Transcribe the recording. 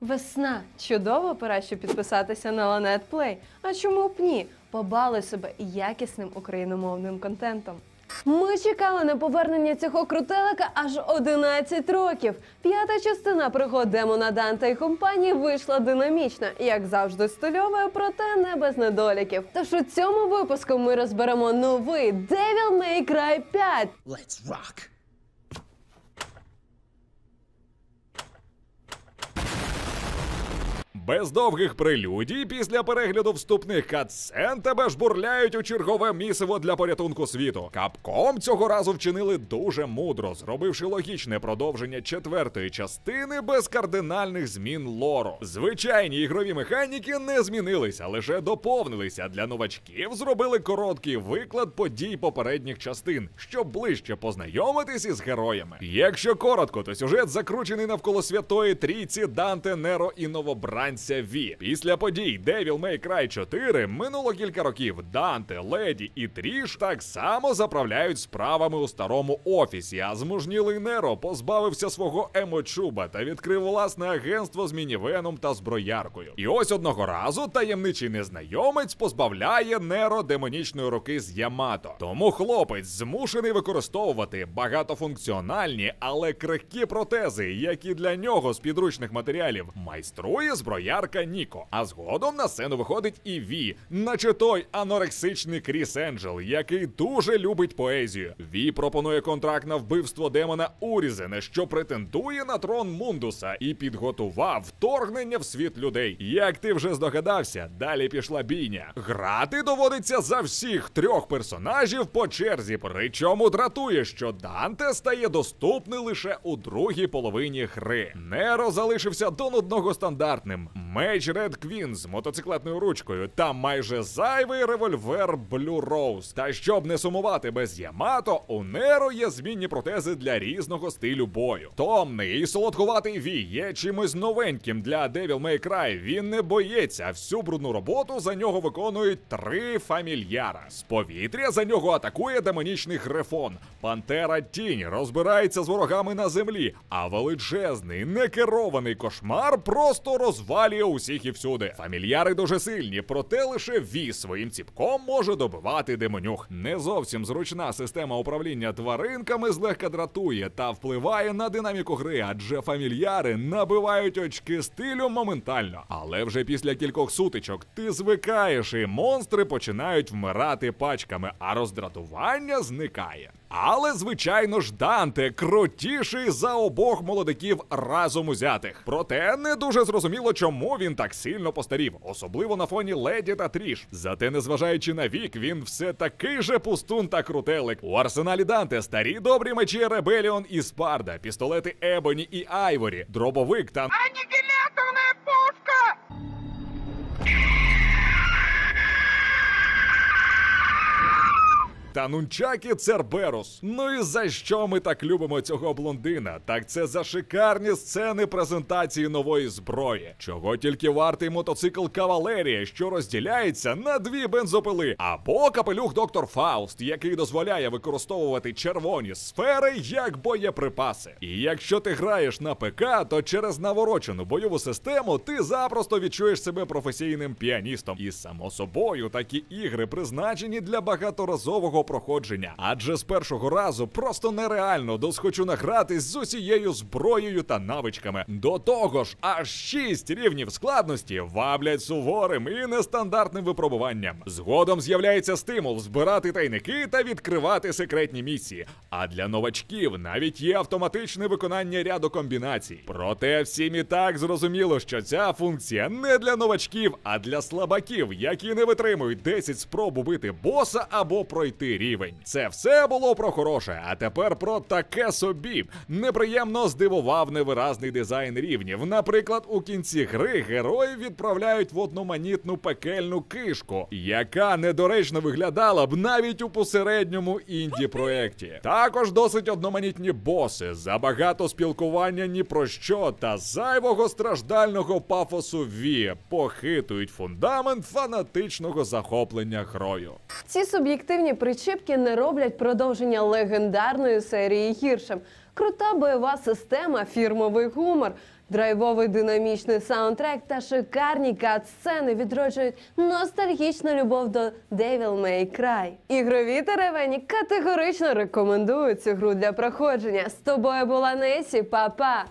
Весна чудова пора, щоб підписатися на Ланет Плей. А чому б ні? Побали себе якісним україномовним контентом. Ми чекали на повернення цього крутелика аж 11 років. П'ята частина пригод Демона Данта і компанії вийшла динамічна, як завжди стильовою, проте не без недоліків. Тож у цьому випуску ми розберемо новий Devil May Cry 5, Let's rock. Без довгих прелюдій після перегляду вступних катсцен тебе жбурляють у чергове місиво для порятунку світу. Капком цього разу вчинили дуже мудро, зробивши логічне продовження четвертої частини без кардинальних змін лору. Звичайні ігрові механіки не змінилися, лише доповнилися. Для новачків зробили короткий виклад подій попередніх частин, щоб ближче познайомитись із героями. Якщо коротко, то сюжет закручений навколо святої трійці Данте, Неро і новобранця Ві. Після подій Devil May Cry 4 минуло кілька років. Данте, Леді і Тріш так само заправляють справами у старому офісі. А змужнілий Неро позбавився свого емочуба та відкрив власне агентство з мінівеном та зброяркою. І ось одного разу таємничий незнайомець позбавляє Неро демонічної руки з Ямато. Тому хлопець змушений використовувати багатофункціональні, але крихкі протези, які для нього з підручних матеріалів майструє зброярка Ніко. А згодом на сцену виходить і Ві, наче той анорексичний Кріс Енджел, який дуже любить поезію. Ві пропонує контракт на вбивство демона Урізена, що претендує на трон Мундуса, і підготував вторгнення в світ людей. Як ти вже здогадався, далі пішла бійня. Грати доводиться за всіх трьох персонажів по черзі. Причому дратує, що Данте стає доступний лише у другій половині гри. Неро залишився до нудного стандартним. Меч Ред Квін з мотоциклетною ручкою та майже зайвий револьвер Блю Роуз. Та щоб не сумувати без Ямато, у Неро є змінні протези для різного стилю бою. Томний і солодкуватий Ві є чимось новеньким для Devil May Cry. Він не боється, а всю брудну роботу за нього виконують три фамільяра. З повітря за нього атакує демонічний грифон. Пантера Тінь розбирається з ворогами на землі, а величезний некерований кошмар просто розвалює усіх і всюди. Фамільяри дуже сильні, проте лише Ві своїм ціпком може добивати демонюх. Не зовсім зручна система управління тваринками злегка дратує та впливає на динаміку гри, адже фамільяри набивають очки стилю моментально. Але вже після кількох сутичок ти звикаєш, і монстри починають вмирати пачками, а роздратування зникає. Але, звичайно ж, Данте крутіший за обох молодиків разом узятих. Проте не дуже зрозуміло, чому він так сильно постарів, особливо на фоні леді та тріш. Зате, незважаючи на вік, він все такий же пустун та крутелик. У арсеналі Данте старі добрі мечі Ребеліон і Спарда, пістолети Ебоні і Айворі, дробовик та Та нунчаки Церберус. Ну і за що ми так любимо цього блондина? Так це за шикарні сцени презентації нової зброї. Чого тільки вартий мотоцикл Кавалерія, що розділяється на дві бензопили, або капелюх Доктор Фауст, який дозволяє використовувати червоні сфери як боєприпаси. І якщо ти граєш на ПК, то через наворочену бойову систему ти запросто відчуєш себе професійним піаністом. І само собою такі ігри призначені для багаторазового проходження. Адже з першого разу просто нереально досхочу награтись з усією зброєю та навичками. До того ж, аж шість рівнів складності ваблять суворим і нестандартним випробуванням. Згодом з'являється стимул збирати тайники та відкривати секретні місії. А для новачків навіть є автоматичне виконання ряду комбінацій. Проте всім і так зрозуміло, що ця функція не для новачків, а для слабаків, які не витримують 10 спроб убити боса або пройти рівень. Це все було про хороше, а тепер про таке собі. Неприємно здивував невиразний дизайн рівнів. Наприклад, у кінці гри герої відправляють в одноманітну пекельну кишку, яка недоречно виглядала б навіть у посередньому інді проєкті. Також досить одноманітні боси, забагато спілкування ні про що та зайвого страждального пафосу Ві похитують фундамент фанатичного захоплення грою. Ці суб'єктивні причіпки не роблять продовження легендарної серії гіршим. Крута бойова система, фірмовий гумор. Драйвовий динамічний саундтрек та шикарні кат-сцени відроджують ностальгічну любов до Devil May Cry. Ігрові теревені категорично рекомендують цю гру для проходження. З тобою була Несі, па-па!